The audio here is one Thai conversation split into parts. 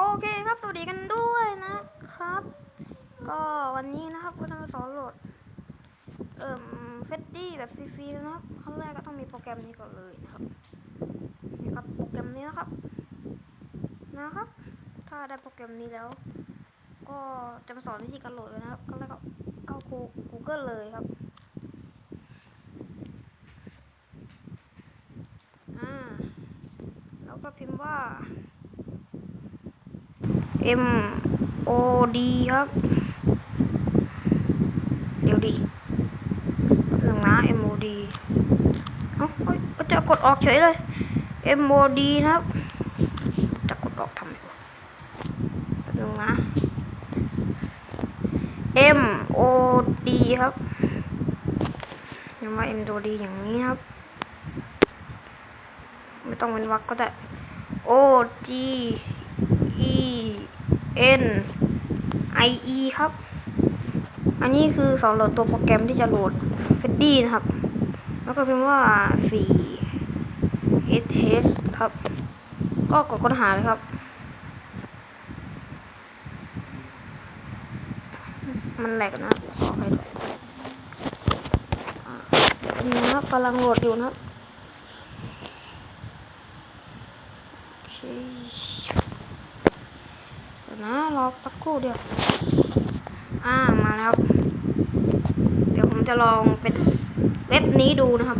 โอเคครับ สวัสดีกันด้วยนะครับ ก็วันนี้นะครับก็จะมาสอนโหลด เอ่มเฟดดี้แบบฟรีๆนะครับขั้นแรกก็ต้องมีโปรแกรมนี้ก่อนเลยนะครับ นี่ครับ โปรแกรมนี้นะครับ นะครับ ถ้าได้โปรแกรมนี้แล้ว ก็จะมาสอนวิธีการโหลดเลยนะครับขั้นแรกก็เข้า Google เลยครับอ่าแล้วก็พิมพ์ว่า M O D ครับ เดี๋ยวดิหนึ่งนะ M O D เอ้าเฮ้ยก็จะกดออกเฉยเลย M O D นะครับ จะกดออกทำไมวะหนึ่งนะ M O D ครับยังว่า M O D อย่างนี้ครับ ไม่ต้องเป็นวรรคก็ได้ O G E N I E ครับ อันนี้คือสอนโหลดตัวโปรแกรมที่จะโหลดเฟดดี้นะครับ แล้วก็พิมพ์ว่า4 H H ครับ ก็กดค้นหาเลยครับ มันแหลกนะขอไปด้วยนี่นะครับกำลังโหลดอยู่นะครับโอเค ยวนะรอสักครู่เดียว อ่ามาแล้ว เดี๋ยวผมจะลองเป็นเว็บนี้ดูนะครับ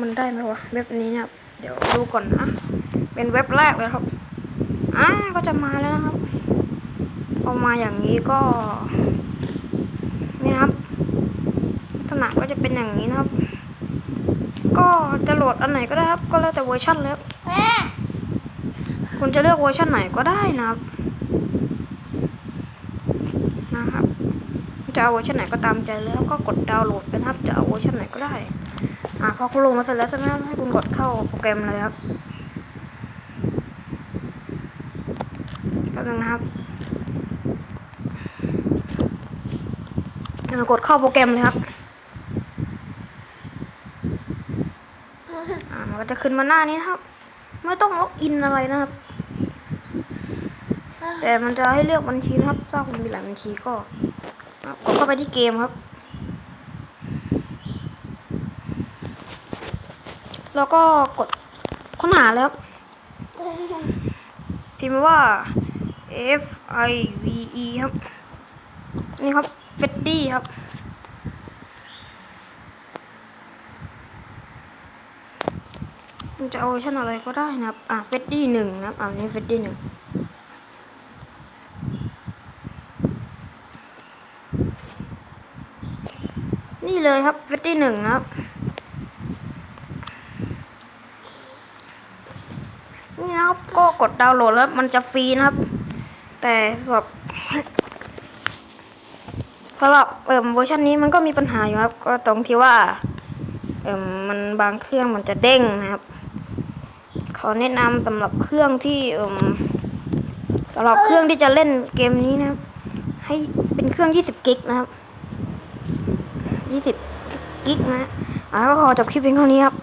มันได้ไหมวะเว็บนี้เนี่ยเดี๋ยวดูก่อนนะ เป็นเว็บแรกเลยครับอ่าก็จะมาแล้วนะครับพอมาอย่างนี้ก็นี่ครับลักษณะก็จะเป็นอย่างนี้นะครับ ก็จะโหลดอันไหนก็ได้ครับ ก็แล้วแต่เวอร์ชันเลยครับแม่คุณจะเลือกเวอร์ชันไหนก็ได้นะครับนะครับ จะเอาเวอร์ชันไหนก็ตามใจเลยครับก็กดดาวน์โหลดไปนะครับ จะเอาเวอร์ชันไหนก็ได้ อ่าพอคุณลงมาเสร็จแล้วใช่ไหมให้คุณกดเข้าโปรแกรมเลยครับแป๊บนึงนะครับกดเข้าโปรแกรมเลยครับ อ่า มัน ก็จะขึ้นมาหน้านี้นะครับ ไม่ต้องล็อกอินอะไรนะครับ แต่มันจะให้เลือกบัญชีนะครับถ้าคุณมีหลายบัญชีก็อะกดเข้าไปที่เกมครับ แล้วก็กดค้นหาแล้วครับพิมพ์ว่า F I V E ครับ นี่ครับเฟดดี้ครับ มันจะเอาเวอร์ชันอะไรก็ได้นะครับ อะเฟดดี้หนึ่งนะครับ อ่านี่เฟดดี้หนึ่งนี่เลยครับเฟดดี้หนึ่งนะครับนี่นะครับก็กดดาวน์โหลดแล้วมันจะฟรีนะครับ แต่สำหรับสำหรับเอ่มเวอร์ชันนี้มันก็มีปัญหาอยู่ครับ ก็ตรงที่ว่า เอ่มมันบางเครื่องมันจะเด้งนะครับ ขอแนะนำสำหรับเครื่องที่เอ่มสำหรับเครื่องที่จะเล่นเกมนี้นะครับ ให้เป็นเครื่อง 20 กิกนะครับ 20 กิกนะอ่าก็ขอจบคลิปเพียงเท่านี้ครับ